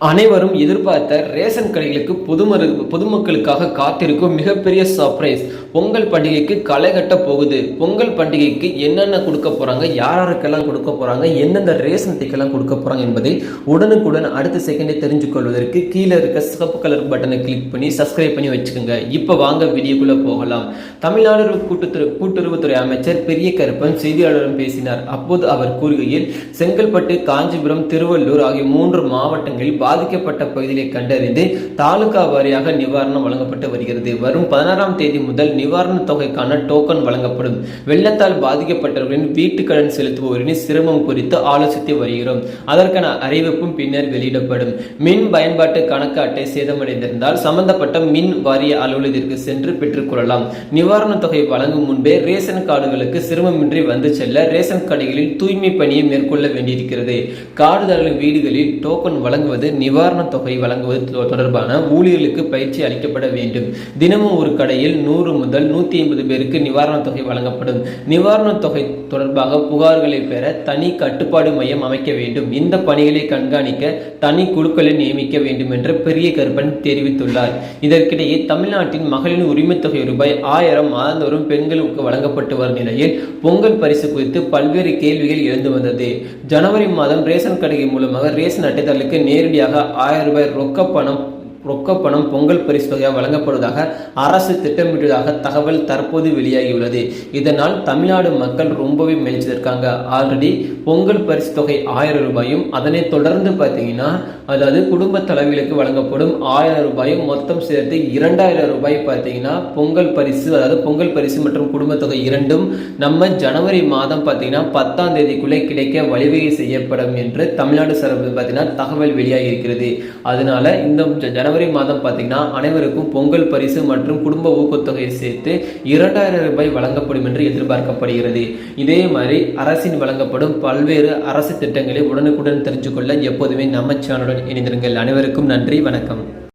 அனைவரும் எதிர்பார்த்த ரேஷன் கடைகளுக்கு பொதுமரு பொதுமக்களுக்காக காத்திருக்கும் மிகப்பெரிய சர்ப்ரைஸ் பொங்கல் பண்டிகைக்கு களை கட்ட போகுது. பொங்கல் பண்டிகைக்கு என்னென்ன கொடுக்க போகிறாங்க யார் யாருக்கெல்லாம் கொடுக்க போகிறாங்க எந்தெந்த ரேஷன் அட்டைக்கெல்லாம் கொடுக்க போகிறாங்க என்பதை உடனுக்குடன் அடுத்த செகண்டே தெரிஞ்சு கொள்வதற்கு கீழே இருக்க சிவப்பு கலர் பட்டனை கிளிக் பண்ணி சப்ஸ்கிரைப் பண்ணி வச்சுக்கோங்க. இப்போ வாங்க வீடியோக்குள்ளே போகலாம். தமிழ்நாடு கூட்டுத்துறை கூட்டுறவுத்துறை அமைச்சர் பெரிய கருப்பன் செய்தியாளரிடம் பேசினார். அப்போது அவர் கூறுகையில் செங்கல்பட்டு காஞ்சிபுரம் திருவள்ளூர் ஆகிய மூன்று மாவட்டங்களில் பாதிக்கப்பட்ட பகுதிகளை கண்டறிந்து தாலுகா வாரியாக நிவாரணம் வழங்கப்பட்டு வருகிறது. வரும் பதினாறாம் தேதி முதல் நிவாரணத் தொகைக்கான டோக்கன் வழங்கப்படும். வெள்ளத்தால் பாதிக்கப்பட்டவர்களின் வீட்டு கடன் செலுத்துவோரின் சிரமம் குறித்து ஆலோசித்து வருகிறோம். அதற்கான அறிவிப்பும் பின்னர் வெளியிடப்படும். மின் பயன்பாட்டு கணக்கு அட்டை சேதமடைந்திருந்தால் சம்பந்தப்பட்ட மின் வாரிய அலுவலகத்திற்கு சென்று பெற்றுக்கொள்ளலாம் நிவாரணத் தொகை வழங்கும் முன்பே ரேஷன் கார்டுகளுக்கு சிரமமின்றி வந்து செல்ல ரேஷன் கடைகளில் தூய்மை பணியை மேற்கொள்ள வேண்டியிருக்கிறது. கார்டுதாரர்கள் வீடுகளில் டோக்கன் வழங்குவது நிவாரணத் தொகை வழங்குவது தொடர்பான ஊழியர்களுக்கு பயிற்சி அளிக்கப்பட வேண்டும். தினமும் ஒரு கடையில் நூறு முதல் நூத்தி ஐம்பது பேருக்கு நிவாரணத் தொகை வழங்கப்படும். நிவாரணத் தொகை தொடர்பாக புகார்களை பெற தனி கட்டுப்பாடு மையம் அமைக்க வேண்டும். இந்த பணிகளை கண்காணிக்க தனி குழுக்களை நியமிக்க வேண்டும் என்று பெரிய கருப்பன் தெரிவித்துள்ளார். இதற்கிடையே தமிழ்நாட்டின் மகளிர் உரிமைத் தொகை ரூபாய் ஆயிரம் மாதந்தோறும் பெண்களுக்கு வழங்கப்பட்டு வரும் நிலையில் பொங்கல் பரிசு குறித்து பல்வேறு கேள்விகள் எழுந்து வந்தது. ஜனவரி மாதம் ரேஷன் கடைகள் மூலமாக ரேஷன் அட்டைதாரர்களுக்கு நேரடியாக ஆயிரம் ரூபாய் ரொக்க பணம் ரொக்கப்பணம் பொங்கல் பரிசு தொகையாக வழங்கப்படுவதாக அரசு திட்டமிட்டதாக தகவல் தற்போது வெளியாகியுள்ளது. இதனால் தமிழ்நாடு மக்கள் ரொம்பவே மெலிச்சிருக்காங்க ஆல்ரெடி பொங்கல் பரிசு தொகை ஆயிரம் ரூபாயும் அதனை தொடர்ந்து பார்த்தீங்கன்னா அதாவது குடும்ப தலைவிகளுக்கு வழங்கப்படும் ஆயிரம் ரூபாயும் மொத்தம் சேர்த்து இரண்டாயிரம் ரூபாய் பார்த்தீங்கன்னா பொங்கல் பரிசு அதாவது பொங்கல் பரிசு மற்றும் குடும்பத் தொகை இரண்டும் நம்ம ஜனவரி மாதம் பார்த்தீங்கன்னா பத்தாம் தேதிக்குள்ளே கிடைக்க வழிவகை செய்யப்படும் என்று தமிழ்நாடு சார்பில் பார்த்தீங்கன்னா தகவல் வெளியாகி இருக்கிறது. அதனால இந்த ஜ- ஜனவரி மாதம் பார்த்தீங்கன்னா அனைவருக்கும் பொங்கல் பரிசு மற்றும் குடும்ப ஊக்கத்தொகையை சேர்த்து இரண்டாயிரம் ரூபாய் வழங்கப்படும் என்று எதிர்பார்க்கப்படுகிறது. இதே மாதிரி அரசின் வழங்கப்படும் பல்வேறு அரசு திட்டங்களை உடனுக்குடன் தெரிஞ்சு கொள்ள எப்போதுமே நம்ம சேனலுடன் இணைந்திருங்கள். அனைவருக்கும் நன்றி வணக்கம்.